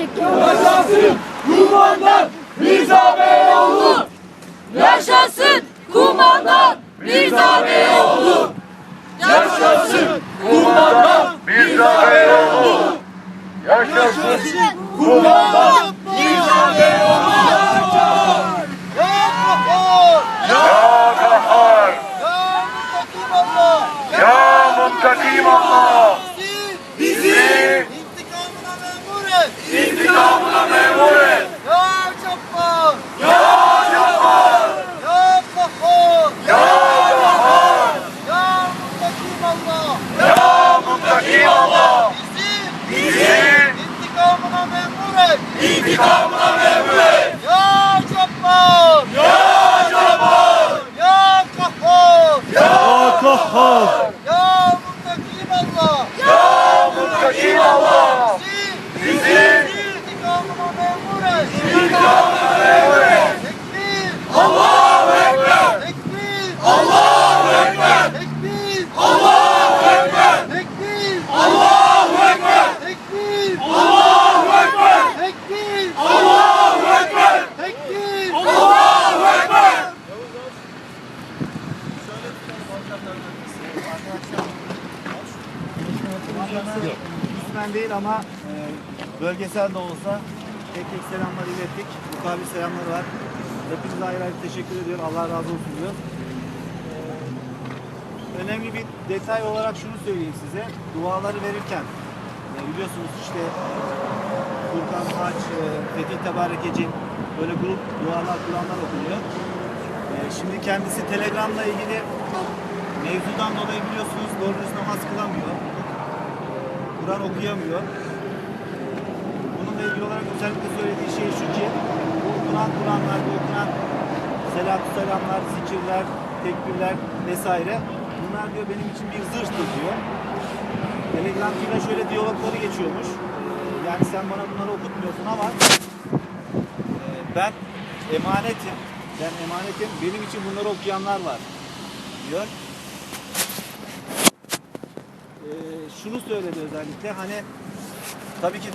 Teşekkür ederim. Yaşasın kumandan Rıza Beyoğlu. Yaşasın kumandan Rıza Beyoğlu. Yaşasın kumandan Rıza Beyoğlu. Yaşasın kumandan Rıza Beyoğlu. Ya Muntakim Allah. Bizi İntikamına memur et. intikamına memur et. Ya Cabbar. Ya Cabbar. Ya Kahhar. Ya Kahhar. Ya Muntakim Allah. Ya Muntakim Allah. Bizi Bizi intikamına memur et. intikamına memur et. Ya Cabbar. Ya Cabbar. Ya Kahhar. Ya Kahhar. Ya Muntakim Allah. Ya Muntakim Allah. Bizi Bizi İsmen değil ama e, bölgesel de olsa tek tek selamlar ilettik. Mukabil selamlar var. Hepinize ayrı ayrı teşekkür ediyorum. Allah razı olsun diyor. E, önemli bir detay olarak şunu söyleyeyim size. Duaları verirken e, biliyorsunuz işte Furkan Haç, e, Fetih Tebarekecin böyle grup dualar, Kur'anlar okunuyor. Şimdi kendisi Telegram'la ilgili mevzudan dolayı biliyorsunuz doğru düz namaz kılamıyor. Kur'an okuyamıyor. Bununla ilgili olarak özellikle söylediği şey şu ki bu okunan Kur'anlar, bu okunan selatü selamlar, zikirler, tekbirler vesaire bunlar diyor benim için bir zırhtır diyor. Telegram'da şöyle diyalogları geçiyormuş. Yani sen bana bunları okutmuyorsun ama e, ben emanetim. Ben emanetim. Benim için bunları okuyanlar var diyor. Ee, şunu söyledi özellikle hani tabii ki